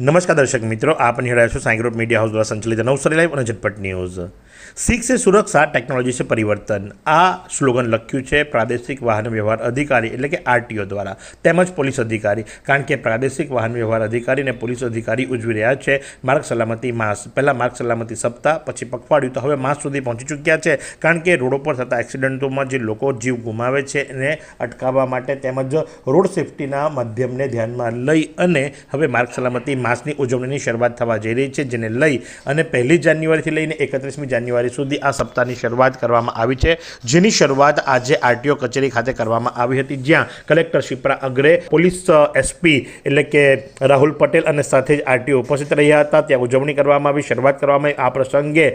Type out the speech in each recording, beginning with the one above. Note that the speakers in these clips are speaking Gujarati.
નમસ્કાર દર્શક મિત્રો, આપ નિહાળ્યા છો સાંઈ ગ્રુપ મીડિયા હાઉસ દ્વારા સંચાલિત નવસારી લાઈવ અને ઝટપટ ન્યૂઝ. શીખ સે સુરક્ષા ટેકનોલોજી છે પરિવર્તન. આ સ્લોગન લખ્યું છે પ્રાદેશિક વાહન વ્યવહાર અધિકારી એટલે કે આરટીઓ દ્વારા, તેમજ પોલીસ અધિકારી. કારણ કે પ્રાદેશિક વાહન વ્યવહાર અધિકારી અને પોલીસ અધિકારી ઉજવી રહ્યા છે. માર્ગ સલામતી માસ, પહેલાં માર્ગ સલામતી સપ્તાહ, પછી પખવાડિયું. તો હવે માસ સુધી પહોંચી ચૂક્યા છે. કારણ કે રોડો પર થતા એક્સિડન્ટોમાં જે લોકો જીવ ગુમાવે છે એને અટકાવવા માટે તેમજ રોડ સેફટીના માધ્યમને ધ્યાનમાં લઈ અને હવે માર્ગ સલામતી માસની ઉજવણીની શરૂઆત થવા જઈ રહી છે, જેને લઈ અને પહેલી જાન્યુઆરીથી લઈને એકત્રીસમી જાન્યુઆરી સુધી આ સપ્તાહની શરૂઆત કરવામાં આવી છે, જેની શરૂઆત આજે આરટીઓ કચેરી ખાતે કરવામાં આવી હતી, જ્યાં collector Shipra Agre police SP એટલે કે રાહુલ પટેલ અને સાથે જ આરટીઓ ઉપસ્થિત રહ્યા હતા. ત્યાં ઉજવણી કરવામાં આવી, શરૂઆત કરવામાં આવી. આ પ્રસંગે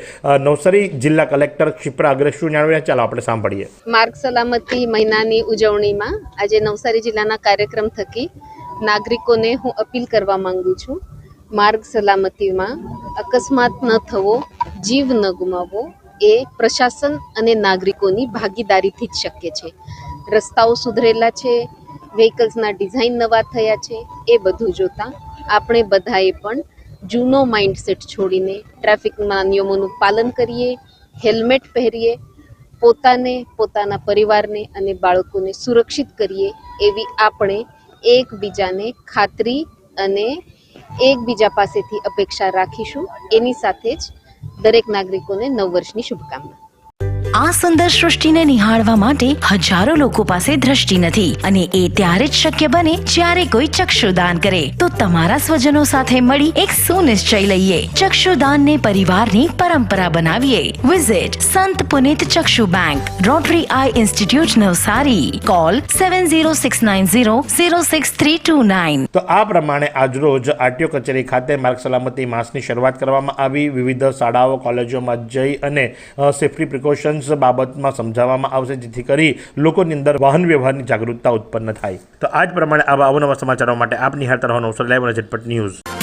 નવસારી જિલ્લા કલેક્ટર શિપ્રા અગ્રે શું જણાવ્યા ચાલો આપણે સાંભળીએ. માર્ગ સલામતી મહિનાની ઉજવણીમાં આજે નવસારી જિલ્લાના કાર્યક્રમ થકી નાગરિકોને હું અપીલ કરવા માંગુ છું, માર્ગ સલામતીમાં અકસ્માત ન થવો જીવ ન ગુમાવવો એ પ્રશાસન અને નાગરિકોની ભાગીદારીથી જ શક્ય છે. રસ્તાઓ સુધરેલા છે વ્હીકલ્સના ડિઝાઇન નવા થયા છે, એ બધું જોતાં આપણે બધાએ પણ જૂનો માઇન્ડસેટ છોડીને ટ્રાફિકના નિયમોનું પાલન કરીએ હેલ્મેટ પહેરીએ, પોતાને, પોતાના પરિવારને અને બાળકોને સુરક્ષિત કરીએ એવી આપણે એકબીજાને ખાતરી અને એકબીજા પાસેથી અપેક્ષા રાખીશું. એની સાથે જ દરેક નાગરિકોને નવ વર્ષની શુભકામના. આ સુંદર સૃષ્ટિને નિહાળવા માટે હજારો લોકો પાસે દ્રષ્ટિ નથી અને એ ત્યારે જ શક્ય બને જ્યારે કોઈ ચક્ષુદાન કરે. તો તમારા સ્વજનો સાથે મળી એક સુનિશ્ચય લઈએ. ચક્ષુદાનને પરિવારની પરંપરા બનાવીએ. Visit Sant Punit Chakshu bank rotary eye institute Navsari. Call seven zero six nine zero zero six three two nine તો આ પ્રમાણે આજરોજ આરટીઓ કચેરી ખાતે માર્ગ સલામતી માસની શરૂઆત કરવામાં આવી. વિવિધ શાળાઓ, કોલેજોમાં જઈ અને સેફ્ટી પ્રિકોશન્સ બાબતમાં સમજાવવામાં આવશે, જેથી કરી લોકોની અંદર વાહન વ્યવહારની જાગૃતતા ઉત્પન્ન થાય. તો આ જ પ્રમાણે આવા અવનવા સમાચારો માટે આપ નિહાળતા રહો અવસર લાઈવ ઝટપટ ન્યૂઝ.